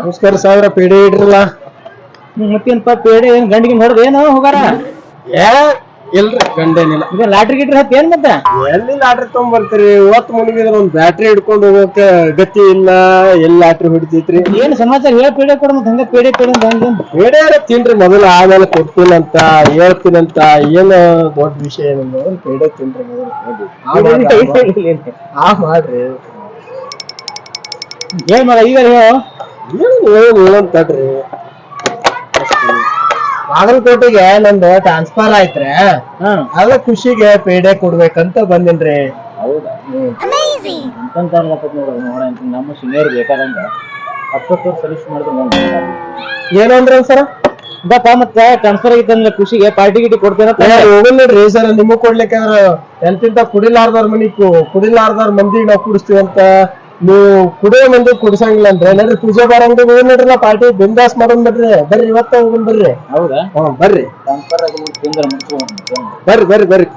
ನಮಸ್ಕಾರ ಸಾವಿರ ಪೇಡೆ ಇಡ್ರಲ್ಲ ಮತ್ತೇನಪ್ಪ ಪೇಡೆ? ಏನ್ ಗಂಡಿಗೆ ಹೊಡೆದು ಏನೋ ಹೋಗಾರ? ಏ ಇಲ್ರಿ ಗಂಡೇನಿಲ್ಲ. ಈಗ ಲಾಟ್ರಿ ಗಿಟ್ರಿ ಹತ್ತಿ ಏನ್ ಮತ್ತೆ? ಎಲ್ಲಿ ಲಾಟ್ರಿ ತಗೊಂಬರ್ತೀರಿ? ಇವತ್ತು ಮುಳುಗಿದ್ರೆ ಒಂದ್ ಬ್ಯಾಟ್ರಿ ಹಿಡ್ಕೊಂಡು ಹೋಗೋಕೆ ಗತಿ ಇಲ್ಲ ಎಲ್ಲಿ ಲಾಟ್ರಿ ಹೊಡಿತೈತ್ರಿ? ಏನ್ ಸಮಾಚಾರ? ಹೇಳ ಪೇಡೆ ಕೊಡ ಮತ್ತೆ ಹಂಗ ಪೇಡೆ ಪೇಡೆ ಅಂತ ಹಂಗ ಪೇಡೆ ತಿನ್ರಿ ಮೊದಲು ಆಮೇಲೆ ಕೊಡ್ತೀನಂತ ಹೇಳ್ತೀನಂತ ಏನು ದೊಡ್ಡ ವಿಷಯ ಮೊದಲು ಪೇಡೆ ತಿನ್ರಿ ಮೊದಲು ಆ ಮಾಡ್ರಿ, ಆ ಮಾಡ್ರಿ ಏನ್ ಮಾಡ ಈಗ ಹೇಳು. ಏನು ಏನು ಏನು ತಡ್ರಿ ಬಾಗಲಕೋಟೆಗೆ ನಂದು ಟ್ರಾನ್ಸ್ಫರ್ ಆಯ್ತ್ರೆ. ಹಾ. ಅದ ಖುಷಿಗೆ ಪೇಡೆ ಕೊಡ್ಬೇಕಂತ ಬಂದಿನ್ರಿ. ಹೌದಾ? ಅಂತ ನಮ್ಮ ಸೀನಿಯರ್ ಬೇಕಾದಂಗ. ಹತ್ತತ್ತು ವರ್ಷ ಸರ್ವಿಸ್ ಮಾಡಿದ್ರೆ ಏನಂದ್ರ ಸರ ಬಪ್ಪ ಮತ್ತೆ ಟ್ರಾನ್ಸ್ಫರ್ ಆಗಿತ್ತಂದ್ರೆ ಖುಷಿಗೆ ಪಾರ್ಟಿ ಗಿಟಿ ಕೊಡ್ತೇನೆ ಹೋಗಲ್ ನೋಡ್ರಿ ಸರ್ ನಿಮಗ್ ಕೊಡ್ಲಿಕ್ಕೆ ಎಂತಿಂತ ಕುಡಿಲಾರ್ದವ್ರ ಮನಿ ಕುಡಿಲಾರ್ದವ್ರ ಮಂದಿಗೆ ನಾವು ಕುಡಿಸ್ತೀವಿ ಅಂತ ನೀವು ಕುಡಿಯೋ ಮಂದಿ ಕುಡಿಸಂಗಿಲ್ಲ ಅಂದ್ರೆ ನಡ್ರಿ ಪೂಜೆ ಅಂಗಡಿ ಹೋಗಿ ನೋಡ್ರಿ ಪಾರ್ಟಿ ಬಿಂದಾಸ್ ಮಾಡೋನ್ ಬರ್ರಿ ಬರ್ರಿ ಇವತ್ತ ಹೋಗೋಣ ಬರ್ರಿ. ಹೌದಾ? ಹ್ಮ್ ಬರ್ರಿ. ಬರ್ರಿ ಬರ್ರಿ ಬರ್ರಿ.